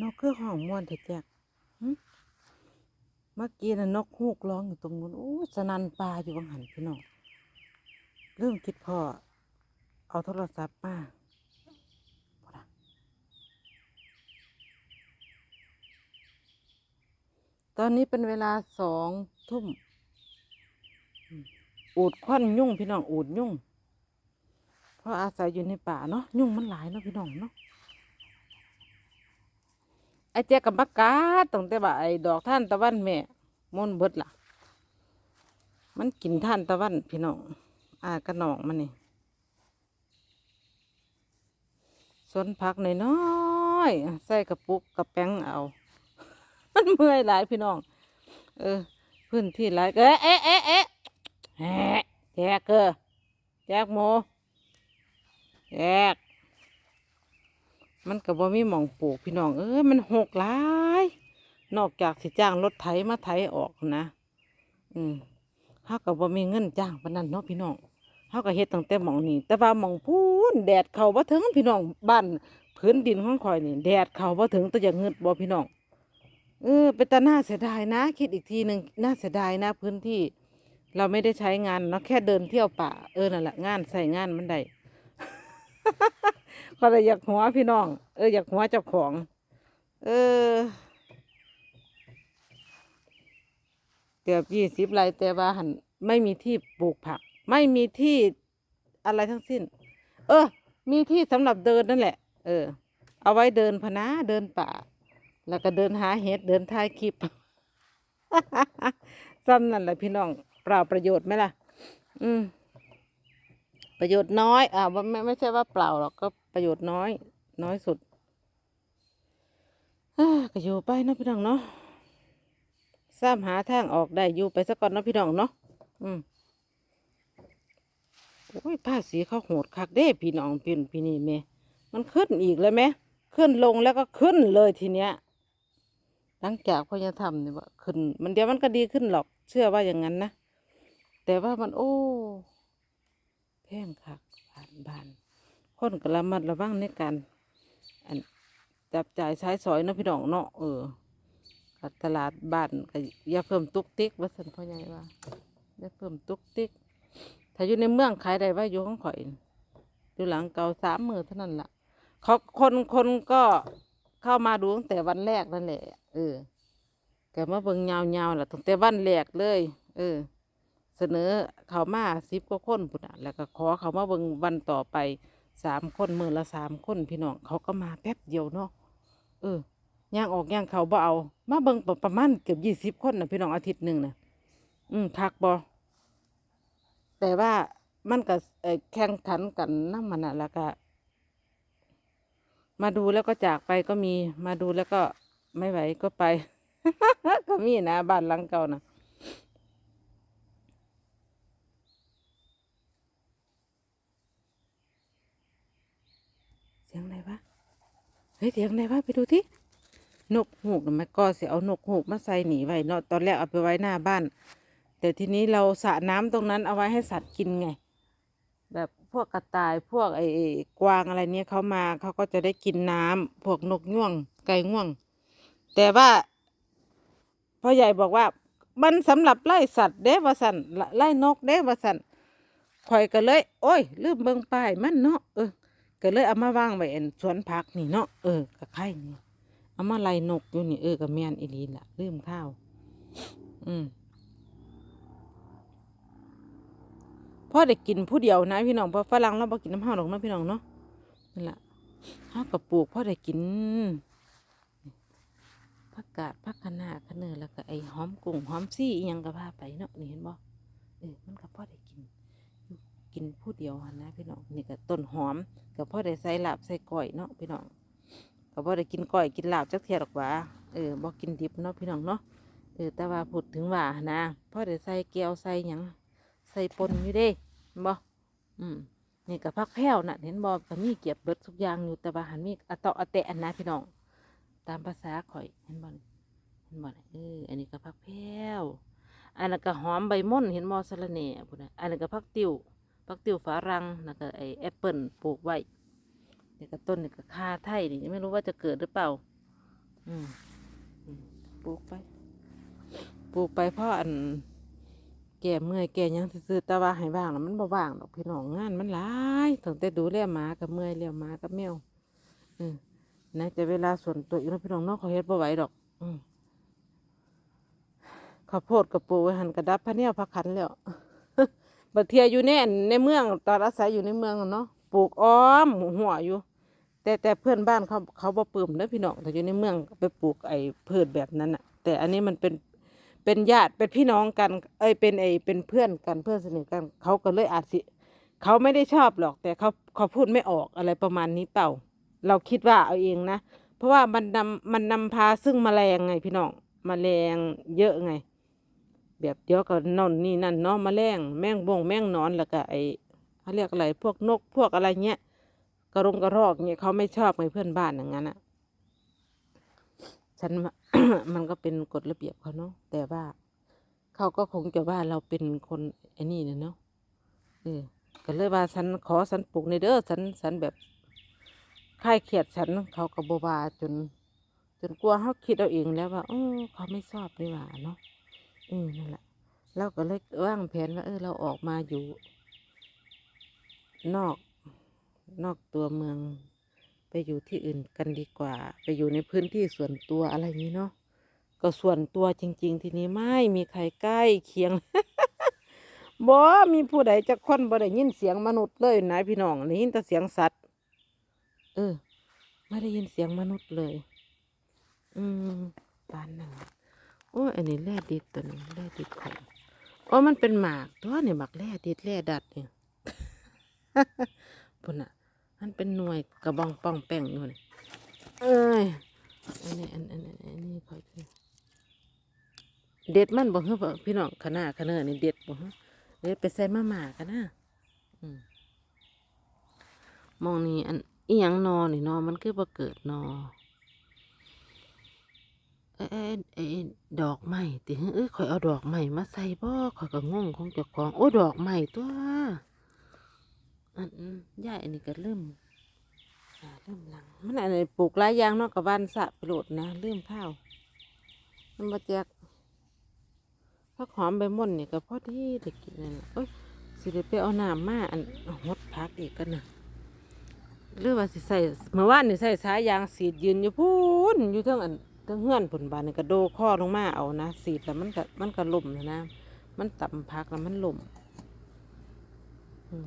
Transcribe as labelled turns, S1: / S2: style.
S1: นกคือห้องม่วนแท้แจ๊กเมื่อกี้น่ะนกฮูกร้องอยู่ตรงนู้นโอ้สนันปลาอยู่บางหันพี่น้องเริ่มคิดพอ เอาโทรศัพท์มาตอนนี้เป็นเวลาสองทุ่ม อูดควันยุ่งพี่น้องอูดยุ่ง เพราะอาศัยอยู่ในป่าเนาะยุ่งมันหลายเนาะพี่น้องเนาะ อ้เจ๊กับบักกาดตั้งแต่ว่าไอ้ดอกท่านตะวันแม่ม่นเบิดล่ะ มันกินท่านตะวันพี่น้องอากระหนองมันนี่สวนผักน้อยๆใส่กระปุกกระแป้งเอา มันเมื่อยหลายพี่น้อง เออ พื้นที่หลายเอ๊ะเอ๊ะเอ๊ะเอ๊ะแฮะแจกเกอแจกโมแจก มันก็บ่มีหมองปลูกพี่น้องเอ้ยมันหกหลายนอกจากสิจ้างรถไถมาไถออกนะ อืมเฮาก็บ่มีเงินจ้างปานนั้นเนาะพี่น้องเฮาก็เฮ็ดตั้งแต่หมองนี้แต่ว่าหมองพูนแดดเข้าบ่ถึงพี่น้องบ้านพื้นดินของข่อยนี่แดดเข้าบ่ถึงแต่อย่างเงึดบ่พี่น้องเออเป็นตาหน่าเสียดายนะ คิดอีกทีหนึ่งน่าเสียดายนะ พื้นที่ เราไม่ได้ใช้งานเนาะแค่เดินเที่ยวป่าเออนั่นแหละงานใส่งานมันได้ ก็เลยอยากหัวพี่น้อง เอออยากหัวเจ้าของ เออ เกือบยี่สิบไรแต่ว่าหันไม่มีที่ปลูกผัก ไม่มีที่อะไรทั้งสิ้น เออ มีที่สำหรับเดินนั่นแหละ เออ เอาไว้เดินพนะเดินป่า แล้วก็เดินหาเห็ดเดินถ่ายคลิปซ้ำนั่นแหละพี่น้องเปล่าประโยชน์ไหมล่ะ อืม ประโยชน์น้อย อ่าว่ไม่ไม่ใช่ว่าเปล่าหรอกก็ประโยชน์น้อย น้อยสุดเอ้อก็อยู่ไปนะพี่น้องเนาะสร้างหาทางออกได้อยู่ไปสักก่อนนะพี่น้องเนาะ อืมโอ้ยผ้าสีเขาโหดคักเด้พี่น้องพี่พี่นี่แม่มันขึ้นอีกเลยไหมขึ้นลงแล้วก็ขึ้นเลยทีเนี้ย หลังจากพ่อจะทำเนี่ยว่าขึ้น มันเดี๋ยวมันก็ดีขึ้นหรอก เชื่อว่าอย่างนั้นนะ แต่ว่ามันโอ้ พงคักบานบานคนก็ระมัดระวังในการอันจับจ่ายใช้สอยเนาะพี่น้องเนาะเออตลาดบ้านก็อย่าเพิ่มตุกติกว่าสันพ่อใหญ่ว่าอย่าเพิ่มตุกติกถ้าอยู่ในเมืองขายได้ว่าอยู่ของข่อยอยู่หลังเก่าสามมือเท่านั้นล่ะเขาคนคนก็เข้ามาดูตั้งแต่วันแรกนั่นแหละเออแกมาเบิ่งยาวๆล่ะตั้งแต่วันแรกเลย เออ เสนอเขามาสิบกว่าคนพุ่นน่ะแล้วก็ขอเขามาเบิ่งวันต่อไปสามคนมือละสามคนพี่น้องเขาก็มาแป๊บเดียวเนาะเออย่างออกย่างเขาบ่เอา มาเบิ่งประมาณเกือบยี่สิบคนนะพี่น้องอาทิตย์หนึ่งนะอืมคักบ่แต่ว่ามันก็แข่งขันกันน้ำมันน่ะแล้วก็มาดูแล้วก็จากไปก็มีมาดูแล้วก็ไม่ไหวก็ไป ก็มีนะบ้านหลังเก่านะ เสียงอะไรวะ เฮ้ยเสียงอะไรวะไปดูที่นกหูกมันก็เสียเอานกหูกมาใส่หนีไว้เนาะตอนแรกเอาไปไว้หน้าบ้าน แต่ทีนี้เราสระน้ำตรงนั้นเอาไว้ให้สัตว์กินไง แบบพวกกระต่ายพวกไอ้กวางอะไรเนี้ยเขามาเขาก็จะได้กินน้ำพวกนกง่วง ไก่ง่วง แต่ว่าพ่อใหญ่บอกว่ามันสำหรับไล่สัตว์เด้วสันไล่นกเด้วสันข่อยก็เลย โอ้ยลืมเบิ่งป้ายมันเนาะเออ ก็เลยเอามาวางไว้อนสวนผักนี่เนาะเออกับไข่นี่เอามาไล่นกอยู่นี่เออกับแมนอีลีล่ะลืมข้าว อืมพ่อได้กินผู้เดียวนะพี่น้องเพราะฝรั่งเราบ่กินน้ำห้าวหรอกเนาะพี่น้องเนาะนั่นแหละห้าวกับปลูกพ่อได้กินผักกาดผักคะน้าคะเนอแล้วก็ไอ้หอมกุ้งหอมซี่ยังก็พาไปเนาะนี่เห็นบ่เออมันก็พ่อได้ กินผู้เดียวนะพี่น้องนี่ก็ต้นหอมก็พ่อได้ใส่ลาบใส่ก้อยเนาะพี่น้องก็พ่อได้กินก้อยกินลาบจักเทียดอกว่าเออบ่กินดิบเนาะพี่น้องเนาะเออแต่ว่าพูดถึงว่านะพ่อได้ใส่แก้วใส่หยังใส่ปนอยู่เด้เห็นบ่อืมนี่ก็พักแพ้วน่ะเห็นบ่ก็มีเก็บเบิดทุกอย่างอยู่แต่ว่าหันมีอะตาะอะแตะนะพี่น้องตามภาษาข่อยเห็นบ่เห็นบ่เอออันนี้ก็พักแพ้วอันนั้นก็หอมใบม่อนเห็นบ่สะระแหน่พุ่นะอันนั้นก็พักติ้ว ผักติวฝารังแล้วก็ไอแอปเปิลปลูกไว้นี่ก็ต้นนี่ก็คาไทยนี่ไม่รู้ว่าจะเกิดหรือเปล่า อืมปลูกไป ปลูกไปเพราะอัน แก่เมื่อยแก่ยังซื่อแต่ว่าให้ว่างแล้วมันบ่ว่างดอกพี่น้องงานมันหลายตั้งแต่ดูแลหมากับเมื่อยเลี้ยหมากับแมวอืมนะแต่เวลาส่วนตัวอีกแล้วพี่น้องนอกเขาเฮ็ดบ่ไหวดอก อืมข้าวโพดกับปลูกไว้หันกระดับพะเนียพักขันแล้ว บัดเทียอยู่ในในเมืองตอนอาศัยอยู่ในเมืองเนาะปลูกอ้อมหัวอยู่ แต่แต่เพื่อนบ้านเขาเขาบ่ปลื้มเด้อพี่น้องแต่อยู่ในเมืองไปปลูกไอ้พืชแบบนั้นอะแต่อันนี้มันเป็นเป็นญาติเป็นพี่น้องกัน เอ้ยเป็นไอ้เป็นเพื่อนกันเพื่อนสนิทกัน เขาก็เลยอาจสิเขาไม่ได้ชอบหรอก แต่เขาเขาพูดไม่ออกอะไรประมาณนี้เปล่า เราคิดว่าเอาเองนะ เพราะว่ามันนำมันนำพาซึ่งแมลงไงพี่น้องแมลงเยอะไง แบบเดียวกับนอนนี่นั่นเนาะแมลงแมงบงแมงนอนแล้วก็ไอ้เขาเรียกอะไรพวกนกพวกอะไรเงี้ยกระรงกระรอกเนี่ยเขาไม่ชอบไงเพื่อนบ้านอย่างนั้นอะฉัน มันก็เป็นกฎระเบียบเขาเนาะแต่ว่าเขาก็คงจะว่าเราเป็นคนไอ้นี่นะเนาะเออก็เลยว่าฉันขอฉันปลูกในเด้อฉันฉันแบบค่ายเขียดฉันเขาก็บวาจน จนกลัวเขาคิดเอาเองแล้วว่าเออเขาไม่ชอบนี่หว่าเนาะ เออนั่นแหละเราก็เลยวางแผนว่าเออเราออกมาอยู่ นอกนอกตัวเมือง ไปอยู่ที่อื่นกันดีกว่า ไปอยู่ในพื้นที่ส่วนตัวอะไรอย่างนี้เนาะก็ส่วนตัวจริง ๆ ทีนี้ไม่มีใครใกล้เคียงบ่มีผู้ใดจะคนบ่ได้ยินเสียงมนุษย์เลยนะพี่น้องได้ยินแต่เสียงสัตว์ เออ ไม่ได้ยินเสียงมนุษย์เลย อืมปานนั้น อ้ยอันนี้แร่ดิดตัวนี้แร่ดิดของโอ้มันเป็นหมากตัวนี่หมากแร่ดิดแร่ดัดเนี่ยพุ่นอะ มันเป็นหน่วยกระบองป้องแป้งอยู่นี่เอ้ยอันนี้อันอันอันอันนี้คอยคือเด็ดมันบ่เฮ้อพี่น้องขนาดขนาดนี่เด็ดบ่เฮ้อเด็ดไปใส่มาม่ากันนะมมองนี่อันอีหยังนอนี่นอมันคือบ่เกิดนอ เอ้ยเอ้ยดอกไม้ติเอ้ยข่อยเอาดอกไม้มาใส่บ่ข่อยก็งงของเจ้าของโอ้ดอกไม้ตัวอันยายอันนี้ก็เริ่มเริ่มหลังมันอันนี้ปลูกหลายอย่างนาะกับบ้านสะไปโหลดนะเริ่มข้าวมันมาแจกผักหอมใบม่นนี่ก็พอดีได้กินนั่นแหละโอ้ยสิได้ไปเอาน้ำมาอันหดพักอีกกันนะหรือว่าสิใส่เมื่อวานนี่ใส่สายยางสีดยืนอยู่พูนอยู่เทั้งอัน เทั้งเฮือนผลบานี่ก็โดข้อลงมาเอานะสีดแล้วมันก็มันก็ล่มนะนะ มันต่ำพักแล้วมันล่มอืม